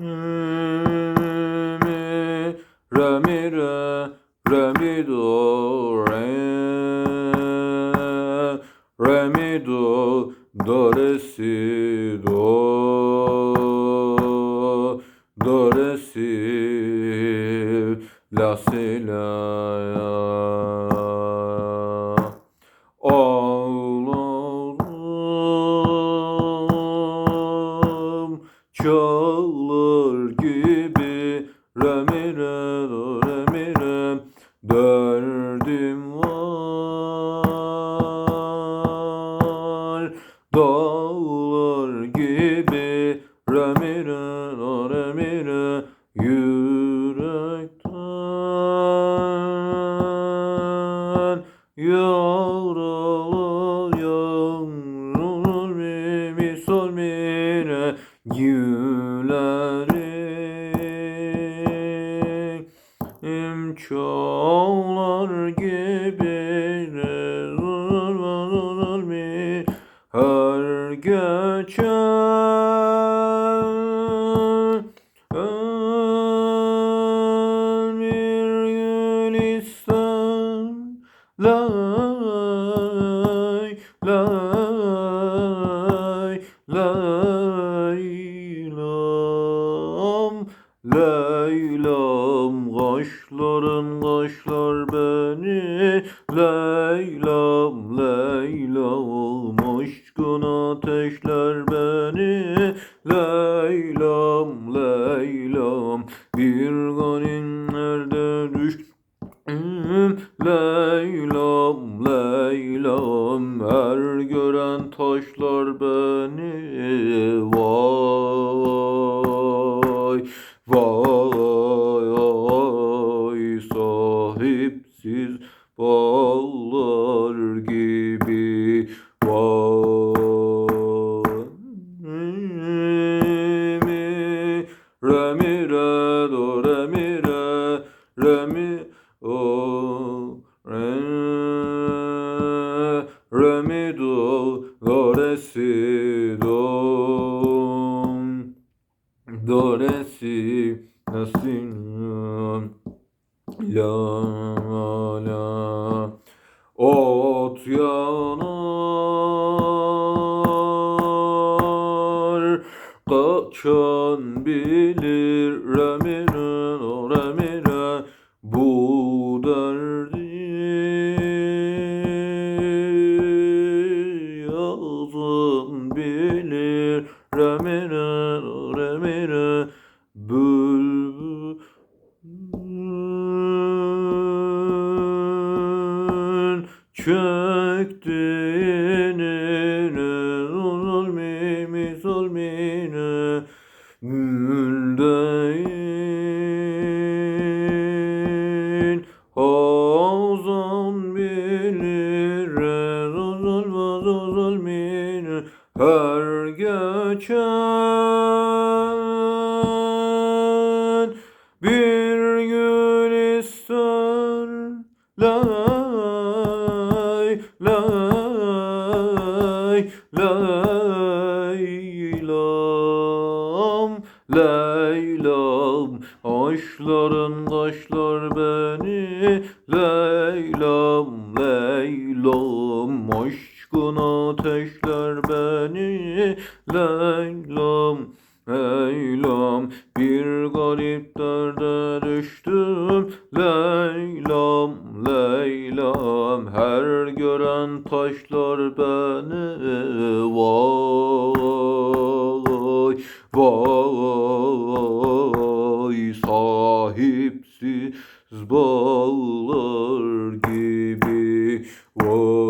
mi re mi re re mi do re re mi do do re si do do re si la si la gibi remire do remire derdim var. Dağlar gibi remire do remire yürekten yaralı yağmur mi mi sol mi re gibi re zor zor mi her geçen bir gülistan lay lay laylam Leylam kaşların kaşlar Leylam Leylam aşkın ateşler beni. Leylam Leylam bir garip nerede düştüm. Leylam Leylam her gören taşlar beni. Vay vay sahipsiz bağlar gibi Vay mi re mi re do re mi re re mi o re re mi do do re si do. Do re si la si la la. Ot yanar. Kaçan bilir remire o remire bülbül çöktüğünü zulmimi zulmine Güldeyin Hazan bilir Zulmü zulmine Her geçen Leylam Aşların kaşlar beni. Leylam Leylam Aşkın ateşler beni. Leylam Leylam bir garip derde düştüm. Leylam Leylam her gören taşlar beni bağlar gibi. Vay